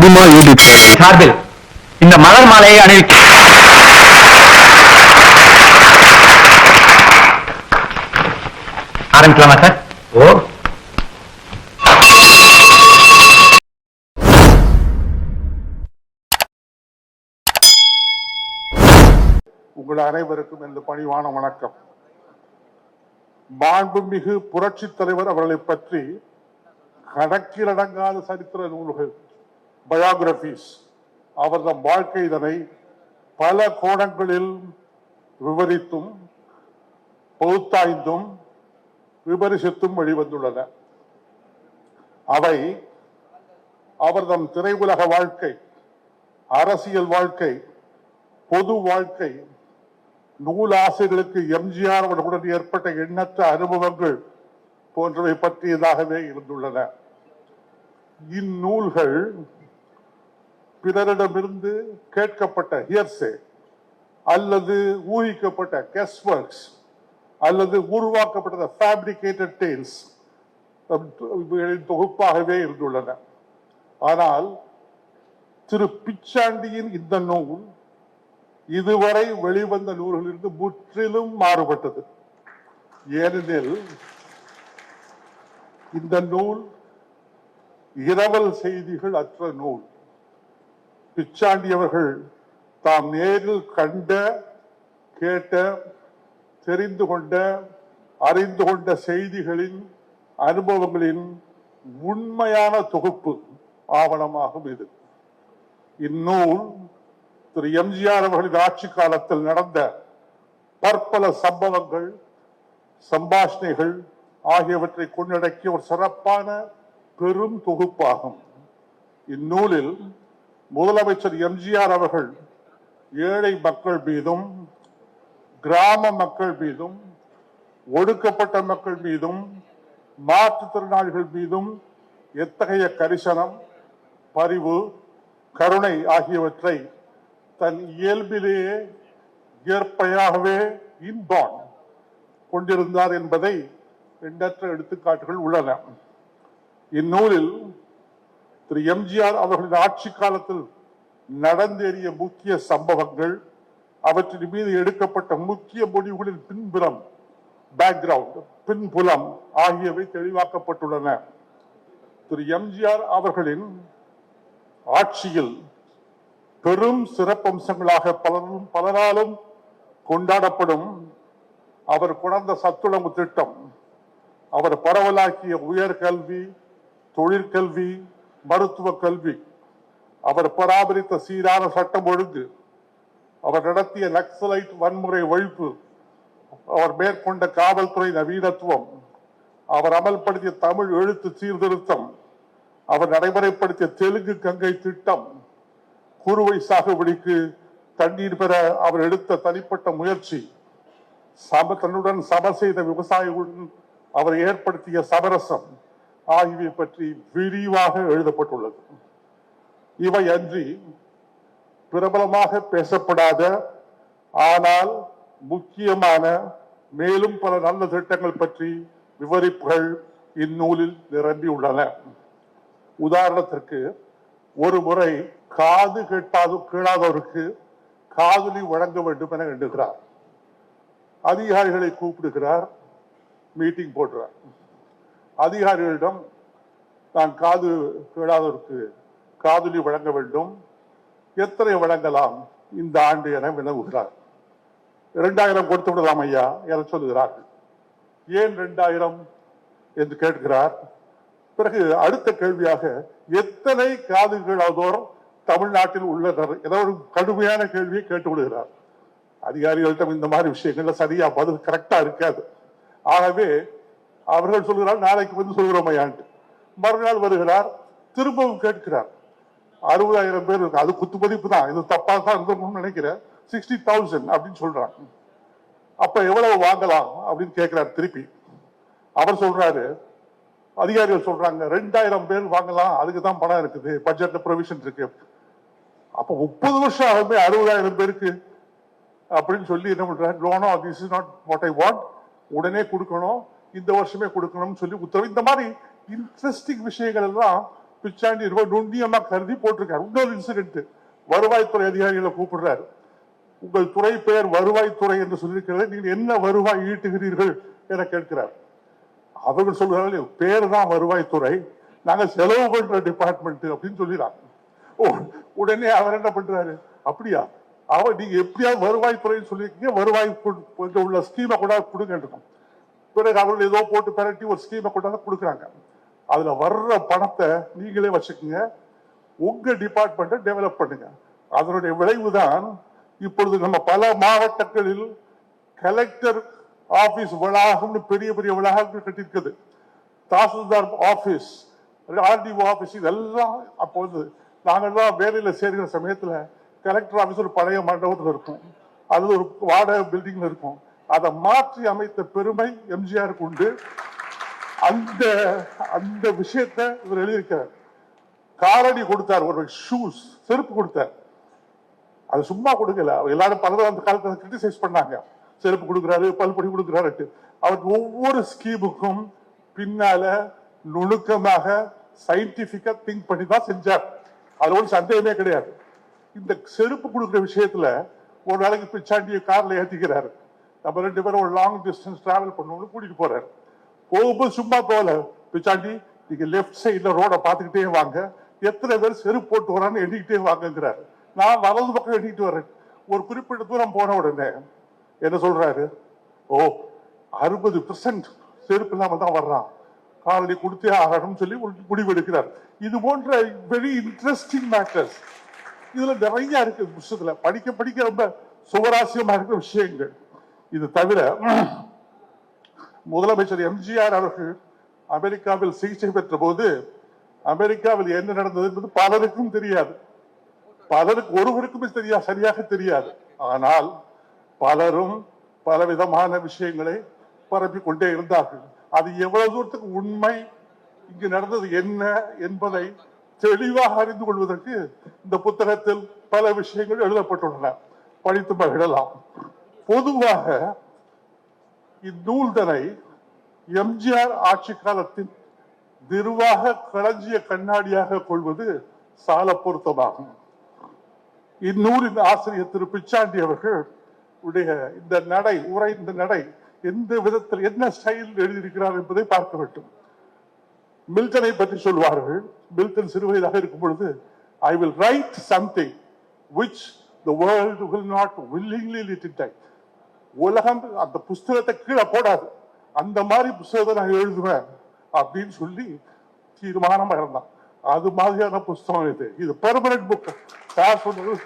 அதிகமா ஈடுபட்டு சார்பில் இந்த மலர் மாலையை அணிவிக்க ஆரம்பிக்கலாமா சார்? ஓ. உங்கள் அனைவருக்கும் இந்த பணிவான வணக்கம். மாண்புமிகு புரட்சி தலைவர் அவர்களை பற்றி கணக்கிலடங்காத சரித்திர நூல்கள் பயோகிராபிஸ் அவரது வாழ்க்கை இதனை பல கோணங்களில் விவரித்தும் பகுத்தாய்ந்தும் விமரிசித்தும் வெளிவந்துள்ளன. அவை அவர்தம் திரையுலக வாழ்க்கை அரசியல் வாழ்க்கை பொது வாழ்க்கை நூலாசிரியர்களுக்கு எம்ஜிஆர் அவர்களுடன் ஏற்பட்ட எண்ணற்ற அனுபவங்கள் போன்றவை பற்றியதாகவே இருந்துள்ளன. இந்நூல்கள் பிறரிடமிருந்து கேட்கப்பட்ட ஹியர்சே அல்லது ஊகிக்கப்பட்ட கெஸ் ஒர்க்ஸ் அல்லது உருவாக்கப்பட்ட ஃபேப்ரிகேட்டட் டெய்ல்ஸ் தொகுப்பாகவே இருந்துள்ளன. ஆனால் திரு பிச்சாண்டியின் இந்த நூல் இதுவரை வெளிவந்த நூல்களிலிருந்து முற்றிலும் மாறுபட்டது. ஏனெனில் இந்த நூல் இரவல் செய்திகள் அற்ற நூல். பிச்சாண்டி அவர்கள் தாம் நேரில் கண்ட கேட்ட தெரிந்து கொண்ட அறிந்து கொண்ட செய்திகளின் அனுபவங்களின் உண்மையான தொகுப்பு ஆவணமாகும் இது. இந்நூல் திரு எம்ஜிஆர் அவர்களின் ஆட்சி காலத்தில் நடந்த பற்பல சம்பவங்கள் சம்பாஷணைகள் ஆகியவற்றை கொண்டடக்கிய ஒரு சிறப்பான பெரும் தொகுப்பாகும். இந்நூலில் முதலமைச்சர் எம்ஜிஆர் அவர்கள் ஏழை மக்கள் மீதும் கிராம மக்கள் மீதும் ஒடுக்கப்பட்ட மக்கள் மீதும் மாற்றுத்திறனாளிகள் மீதும் எத்தகைய கரிசனம் பரிவு கருணை ஆகியவற்றை தன் இயல்பிலேயே இயற்பையாகவே இன்பான் கொண்டிருந்தார் என்பதை எண்ணற்ற எடுத்துக்காட்டுகள் உள்ளன. இந்நூலில் திரு எம்ஜிஆர் அவர்களின் ஆட்சி காலத்தில் நடந்தேறிய முக்கிய சம்பவங்கள் அவற்றின் மீது எடுக்கப்பட்ட முக்கிய முடிவுகளின் பின்புறம் பேக்ரவுண்ட் பின்புலம் ஆகியவை தெளிவாக்கப்பட்டுள்ளன. திரு எம்ஜிஆர் அவர்களின் ஆட்சியில் பெரும் சிறப்பம்சங்களாக பலரும் பலராலும் கொண்டாடப்படும் அவர் கொண்ட சத்துணவு திட்டம் அவர் பரவலாக்கிய உயர்கல்வி தொழிற்கல்வி மருத்துவ கல்வி. அவர் பராமரித்த சீரான சட்டம் ஒழுங்கு. அவர் நடத்திய நக்சலைட் வன்முறை ஒழிப்பு. அவர் மேற்கொண்ட காவல்துறை நவீனத்துவம். அவர் அமல்படுத்திய தமிழ் எழுத்து சீர்திருத்தம். அவர் நடைமுறைப்படுத்திய தெலுங்கு கங்கை திட்டம். குறுவை சாகுபடிக்கு தண்ணீர் பெற அவர் எடுத்த தனிப்பட்ட முயற்சி. சம தன்னுடன் சம செய்த விவசாயிகளுடன் அவர் ஏற்படுத்திய சமரசம். ஆகியவை பற்றி விரிவாக எழுதப்பட்டுள்ளது. இவை அன்றி பிரபலமாக பேசப்படாத ஆனால் முக்கியமான மேலும் பல நல்ல திட்டங்கள் பற்றி விவரிப்புகள் இந்நூலில் நிரம்பியுள்ளன. உதாரணத்திற்கு ஒரு முறை காது கேட்டாது கேளாதவருக்கு காதலி வழங்க வேண்டும் என எண்ணுகிறார். அதிகாரிகளை கூப்பிடுகிறார் மீட்டிங் போடுறார் அதிகாரிகளிடம் நான் காது கேளாதவருக்கு காதலி வழங்க வேண்டும். எத்தனை வழங்கலாம்? இந்த ஆண்டு என வினவுகிறார். இரண்டாயிரம் கொடுத்து விடலாம் ஐயா என சொல்லுகிறார்கள் ஏன் இரண்டாயிரம்? என்று கேட்கிறார். பிறகு அடுத்த கேள்வியாக எத்தனை காது கேளாதோர் தமிழ்நாட்டில் உள்ளனர்? ஏதோ ஒரு கடுமையான கேள்வியை கேட்டு விடுகிறார். அதிகாரிகளிடம் இந்த மாதிரி விஷயங்கள்ல சரியா பதில் கரெக்டா இருக்காது. ஆகவே அவர்கள் சொல்கிறார் நாளைக்கு வந்து சொல்கிறோம் ஐயான்ட்டு மறுநாள் வருகிறார் திரும்பவும் கேட்கிறார். அறுபதாயிரம் பேர் இருக்கு அது குத்து தான். இது தப்பா தான் இருந்தோம்னு நினைக்கிறேன். சிக்ஸ்டி தௌசண்ட் அப்படின்னு சொல்றாங்க. அப்ப எவ்வளவு வாங்கலாம் அப்படின்னு கேட்கிறார் திருப்பி. அவர் சொல்றாரு அதிகாரிகள் சொல்றாங்க ரெண்டாயிரம் பேர் வாங்கலாம். அதுக்கு தான் பணம் இருக்குது. பட்ஜெட்ல ப்ரொவிஷன் இருக்கு. அப்ப முப்பது வருஷம் ஆகுமே அறுபதாயிரம் பேருக்கு அப்படின்னு சொல்லி என்ன பண்றாரு? லோனோ this is not what I want உடனே கொடுக்கணும். இந்த வருஷமே கொடுக்கணும்னு சொல்லி உத்தரவு. இந்த மாதிரி இன்ட்ரெஸ்டிங் விஷயங்கள் எல்லாம் பிச்சாண்டி ரொம்ப நுண்ணியமா கருதி போட்டிருக்காரு. இன்னொரு இன்சிடென்ட் வருவாய்த்துறை அதிகாரிகளை கூப்பிடுறாரு. உங்கள் துறை பெயர் வருவாய்த்துறை என்று சொல்லியிருக்கிறது நீங்கள் என்ன வருவாய் ஈட்டுகிறீர்கள் என கேட்கிறார். அவர்கள் சொல்கிறார்கள் பேர் தான் வருவாய்த்துறை. நாங்க செலவு பண்ற டிபார்ட்மெண்ட் அப்படின்னு சொல்லிடுறாங்க. உடனே அவர் என்ன பண்றாரு? அப்படியா? அவர் நீங்க எப்படியாவது வருவாய்த்துறைன்னு சொல்லியிருக்கீங்க. வருவாய் கொஞ்சம் உள்ள ஸ்கீமை கூட கொடுங்க பிறகு அவர்கள் ஏதோ போட்டு பெரட்டி ஒரு ஸ்கீமை கொண்டாந்து கொடுக்குறாங்க. அதுல வர்ற பணத்தை நீங்களே வச்சுக்கோங்க. உங்க டிபார்ட்மெண்ட்டை டெவலப் பண்ணுங்க. அதனுடைய விளைவு தான் இப்பொழுது நம்ம பல மாவட்டங்களில் கலெக்டர் ஆபீஸ் வளாகம்னு பெரிய பெரிய வளாகங்கள் கட்டியிருக்குது. தாசில்தார் ஆபீஸ் ஆர்டிஓ ஆபீஸ் இதெல்லாம் அப்போது நாங்கள்லாம் வேலையில் சேர்கிற சமயத்தில் கலெக்டர் ஆஃபீஸ் ஒரு பழைய மண்டபத்தில் இருக்கும். அது ஒரு வாடகை பில்டிங்கில் இருக்கும். அதை மாற்றி அமைத்த பெருமை எம்ஜிஆருக்கு உண்டு. அந்த அந்த விஷயத்தை இவர் எழுதியிருக்கிறார். காலடி கொடுத்தார் ஒரு ஷூஸ் செருப்பு கொடுத்தார். அது சும்மா கொடுக்கல. அவர் எல்லாரும் பலரும் அந்த காலத்தில் கிரிட்டிசைஸ் பண்ணாங்க. செருப்பு கொடுக்குறாரு பல்பொடி கொடுக்குறாரு அவருக்கு ஒவ்வொரு ஸ்கீமுக்கும் பின்னால நுணுக்கமாக சயின்டிபிக்கா திங்க் பண்ணி தான் செஞ்சார். அது ஒரு சந்தேகமே கிடையாது. இந்த செருப்பு கொடுக்குற விஷயத்துல ஒரு நாளைக்கு பிச்சாண்டிய கார்ல ஏத்திக்கிறாரு. நம்ம ரெண்டு பேரும் ஒரு லாங் டிஸ்டன்ஸ் டிராவல் பண்ணணும்னு கூட்டிட்டு போறார். போகும்போது சும்மா போகல. பிச்சாண்டி நீங்க லெஃப்ட் சைடில் ரோட பார்த்துக்கிட்டே வாங்க. எத்தனை பேர் செருப்பு போட்டு வரான்னு எண்ணிக்கிட்டே வாங்கங்கிறாரு. நான் வலது பக்கம் எண்ணிட்டு வரேன். ஒரு குறிப்பிட்ட தூரம் போன உடனே என்ன சொல்றாரு? ஓ அறுபது பெர்சன்ட் செருப்பு இல்லாமல் தான் வர்றான். காலடி கொடுத்தே ஆகணும்னு சொல்லி முடிவு எடுக்கிறார் இது போன்ற வெரி இன்ட்ரெஸ்டிங் மேட்டர்ஸ் இதுல நிறைய இருக்கு புத்தகத்துல. படிக்க படிக்க ரொம்ப சுவராசியமா இருக்கிற விஷயங்கள். இது தவிர முதலமைச்சர் எம்ஜிஆர் அவர்கள் அமெரிக்காவில் சிகிச்சை பெற்ற போது அமெரிக்காவில் என்ன நடந்தது என்பது பலருக்கும் தெரியாது. பலருக்கு ஒருவருக்குமே தெரியா சரியாக தெரியாது. ஆனால் பலரும் பலவிதமான விஷயங்களை பரப்பிக் கொண்டே இருந்தார்கள். அது எவ்வளவு தூரத்துக்கு உண்மை இங்கு நடந்தது என்ன என்பதை தெளிவாக அறிந்து கொள்வதற்கு இந்த புத்தகத்தில் பல விஷயங்கள் எழுதப்பட்டுள்ளன. படித்து மகிழலாம். பொதுவாக இந்நூல்தனை எம்ஜிஆர் ஆட்சி காலத்தின் நிர்வாக களஞ்சிய கண்ணாடியாக கொள்வது சால பொருத்தமாகும். இந்நூலின் ஆசிரியர் திரு பிச்சாண்டி அவர்கள் உடைய இந்த நடை உரை இந்த நடை எந்த விதத்தில் என்ன ஸ்டைல் எழுதியிருக்கிறார் என்பதை பார்க்க வேண்டும். மில்டனை பற்றி சொல்வார்கள். மில்டன் சிறுவயதாக இருக்கும் பொழுது I will write something which the world will not willingly let time உலகம் அந்த புஸ்தகத்தை கீழே போடாது. அந்த மாதிரி புஸ்தகத்தை நான் எழுதுவேன் அப்படின்னு சொல்லி தீர்மானமா இருந்தான் அது மாதிரியான புஸ்தகம் இது. இது பெர்மனன்ட் புக் சார் சொன்னது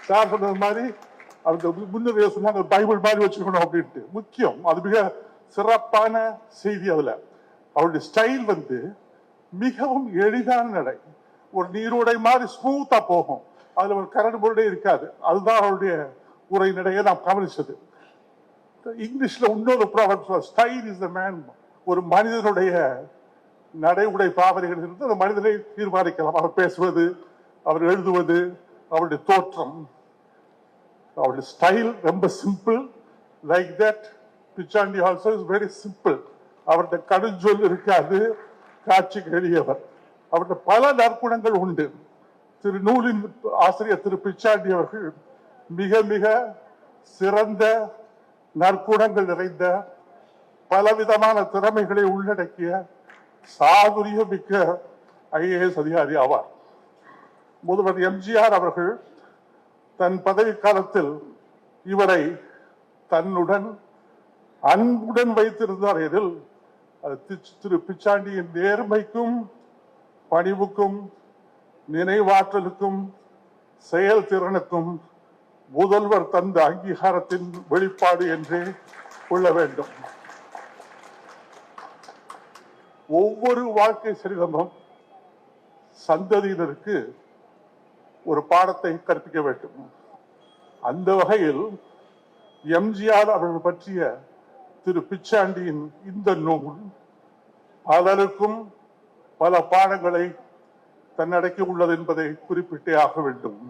சார் சொன்னது மாதிரி அந்த முன்னுரைய சொன்னாங்க பைபிள் மாதிரி வச்சுக்கணும் அப்படின்ட்டு. முக்கியம் அது மிக சிறப்பான செய்தி அதுல. அவருடைய ஸ்டைல் வந்து மிகவும் எளிதான நடை. ஒரு நீரோடை மாதிரி ஸ்மூத்தா போகும். அதுல ஒரு கரடு பொருடே இருக்காது. அதுதான் அவருடைய உரை நடையை நாம் கவனிச்சது. இங்கிலீஷ்ல இன்னொரு problem style is the man ஒரு மனிதனுடைய நடை உடை பாவனைகள் இருந்து அந்த மனிதனை தீர்மானிக்கலாம். அவர் பேசுவது அவர் எழுதுவது அவருடைய தோற்றம். அவருடைய ஸ்டைல் ரொம்ப simple like that Pichandi also is very simple அவருடைய கடுஞ்சொல் இருக்காது. காட்சிக்கு எளியவர் அவருடைய பல நற்குணங்கள் உண்டு. திரு நூலின் ஆசிரியர் திரு பிச்சாண்டி அவர்கள் மிக மிக சிறந்த நற்குணங்கள் நிறைந்த பலவிதமான திறமைகளை உள்ளடக்கிய சாதுரிய மிக்க ஐஏஎஸ் அதிகாரி ஆவார். முதல்வர் எம்ஜிஆர் அவர்கள் தன் பதவி காலத்தில் இவரை தன்னுடன் அன்புடன் வைத்திருந்தார் எனில் அது திரு பிச்சாண்டியின் நேர்மைக்கும் பணிவுக்கும் நினைவாற்றலுக்கும் செயல்திறனுக்கும் முதல்வர் தந்த அங்கீகாரத்தின் வெளிப்பாடு என்றே கொள்ள வேண்டும். ஒவ்வொரு வாழ்க்கை சரிதமும் சந்ததியினருக்கு ஒரு பாடத்தை கற்பிக்க வேண்டும். அந்த வகையில் எம்ஜிஆர் அவர்கள் பற்றிய திரு பிச்சாண்டியின் இந்த நூல் பலருக்கும் பல பாடங்களை தன்னடக்கி உள்ளது என்பதை குறிப்பிட்டே ஆக வேண்டும்.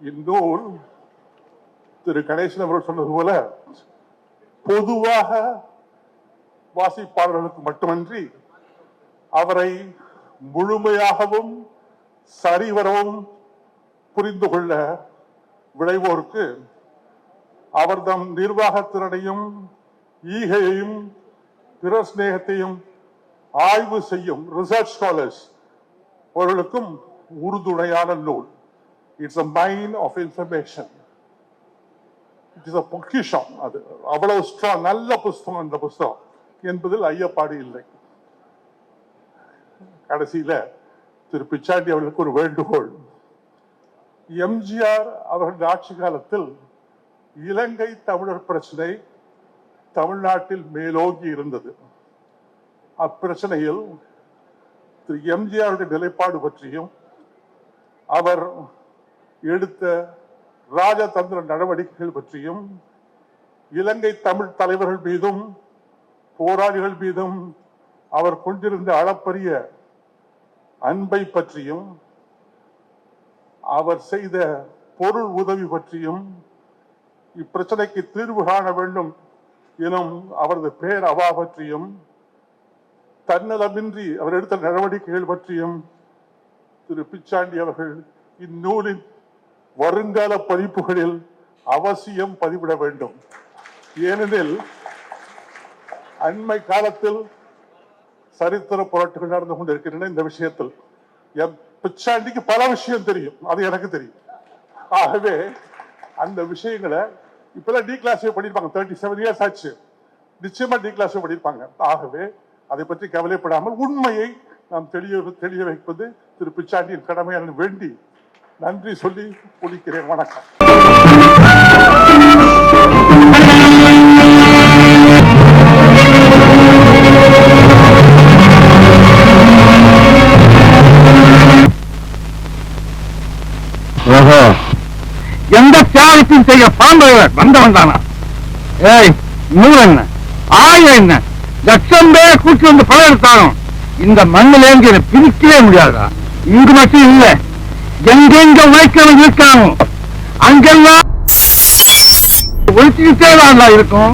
இந்நூல் திரு கணேசன் அவர்கள் சொன்னது போல பொதுவாக வாசிப்பாளர்களுக்கு மட்டுமன்றி அவரை முழுமையாகவும் சரிவரவும் புரிந்து கொள்ள விளைவோருக்கு அவர்தம் நிர்வாகத்திறனையும் ஈகையையும் பிற சிநேகத்தையும் ஆய்வு செய்யும் ரிசர்ச் ஸ்காலர்ஸ் அவர்களுக்கும் உறுதுணையான நூல். It's a mine of information is a பொக்கிஷம் அது. அவ்வளவு ஸ்ட்ராங் நல்ல புஸ்தகம் அந்த புஸ்தகம் என்பதில் ஐயப்பாடு இல்லை. கடைசியில திரு பிச்சாண்டி அவர்களுக்கு ஒரு வேண்டுகோள். எம்ஜிஆர் அவர்கள் ஆட்சி காலத்தில் இலங்கை தமிழர் பிரச்சனை தமிழ்நாட்டில் மேலோங்கி இருந்தது. அப்பிரச்சனையில் திரு எம்ஜிஆருடைய நிலைப்பாடு பற்றியும் அவர் எடுத்த ராஜதந்திர நடவடிக்கைகள் பற்றியும் இலங்கை தமிழ் தலைவர்கள் மீதும் போராளிகள் மீதும் அவர் கொண்டிருந்த அளப்பரிய அன்பை பற்றியும் அவர் செய்த பொருள் உதவி பற்றியும் இப்பிரச்சனைக்கு தீர்வு காண வேண்டும் எனும் அவரது பேர் அவா பற்றியும் தன்னலமின்றி அவர் எடுத்த நடவடிக்கைகள் பற்றியும் திரு பிச்சாண்டி அவர்கள் இந்நூலின் வருங்கால பதிப்புகளில் அவசியம் பதிவிட வேண்டும். ஏனெனில் அண்மை காலத்தில் சரித்திர போராட்டங்கள் நடந்து கொண்டிருக்கின்றன இந்த விஷயத்தில். என் பிச்சாண்டிக்கு பல விஷயம் தெரியும். அது எனக்கு தெரியும். ஆகவே அந்த விஷயங்களை இப்பெல்லாம் டி கிளாஸ் பண்ணிருப்பாங்க தேர்ட்டி செவன் இயர்ஸ் ஆச்சு. நிச்சயமா டி கிளாஸ் பண்ணிருப்பாங்க ஆகவே அதை பற்றி கவலைப்படாமல் உண்மையை நாம் தெளிய தெளிய வைப்பது திரு பிச்சாண்டியின் கடமையான வேண்டி நன்றி சொல்லி முடிக்கிறேன் வணக்கம். ஓஹோ. எந்த தியாகத்தையும் செய்ய பாண்டவர் வந்தவன் தானா? ஏய் நூறு என்ன? ஆயிரம் என்ன? லட்சம் பேர் கூட்டி வந்து பணம் எடுத்தாலும் இந்த மண்ணில என்னை பிரிக்கவே முடியாதா? இங்கு மட்டும் இல்லை. எங்கெங்க உழைக்கிறவன் இருக்கானோ அங்கெல்லாம் ஒழிச்சுக்கிட்டே தான் இருக்கும்.